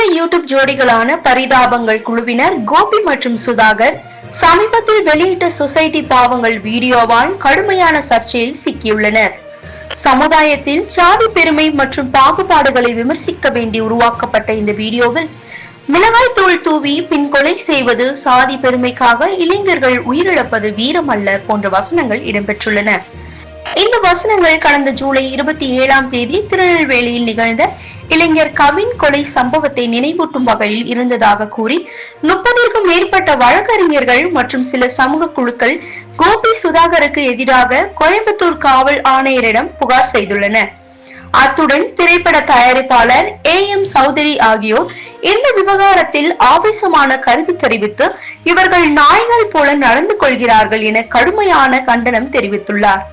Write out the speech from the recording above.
பிரபல யூடியூப் ஜோடிகளான பரிதாபங்கள் குழுவினர் கோபி மற்றும் சுதாகர் சமீபத்தில் வெளியிட்ட சொசைட்டி பாவங்கள் வீடியோவால் கடுமையான சர்ச்சையில் சிக்கியுள்ளனர். சமுதாயத்தில் சாதி பெருமை மற்றும் பாகுபாடுகளை விமர்சிக்க வேண்டி உருவாக்கப்பட்ட இந்த வீடியோவில் மிளகாய் தூள் தூவி பின் கொலை செய்வது சாதி பெருமைக்காக இளைஞர்கள் உயிரிழப்பது வீரம் அல்ல போன்ற வசனங்கள் இடம்பெற்றுள்ளன. இந்த வசனங்கள் கடந்த ஜூலை இருபத்தி ஏழாம் தேதி திருநெல்வேலியில் நிகழ்ந்த இளைஞர் கவின் கொலை சம்பவத்தை நினைவூட்டும் வகையில் இருந்ததாக கூறி முப்பதிற்கும் மேற்பட்ட வழக்கறிஞர்கள் மற்றும் சில சமூக குழுக்கள் கோபி சுதாகருக்கு எதிராக கோயம்புத்தூர் காவல் ஆணையரிடம் புகார் செய்துள்ளனர். அத்துடன் திரைப்பட தயாரிப்பாளர் ஏ எம் சௌதரி ஆகியோர் இந்த விவகாரத்தில் ஆவேசமான கருத்து தெரிவித்து இவர்கள் நாய்கள் போல நடந்து கொள்கிறார்கள் என கடுமையான கண்டனம் தெரிவித்துள்ளார்.